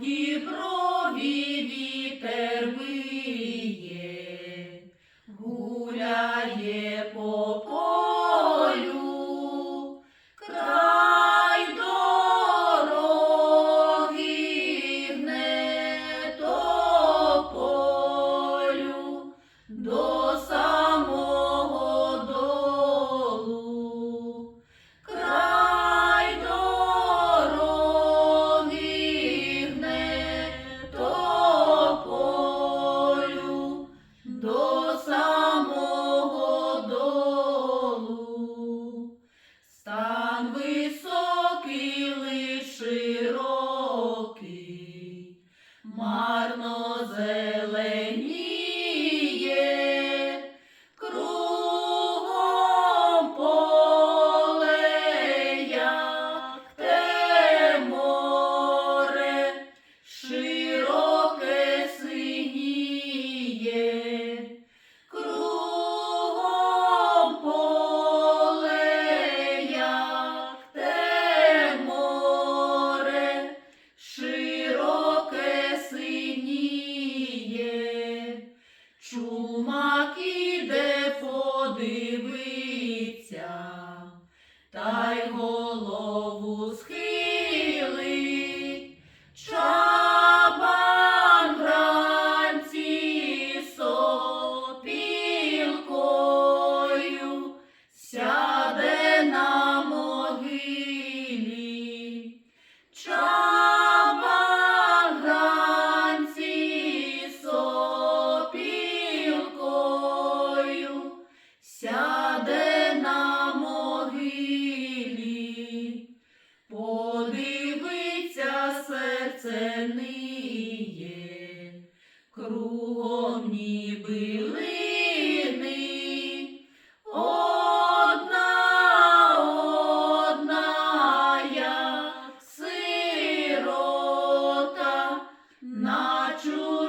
Діброві вітер Father. Чумак іде подивиться, та сяде на могилі, подивиться серце ниє, кругом ніби лини, одна, одна я, сирота, на чужі.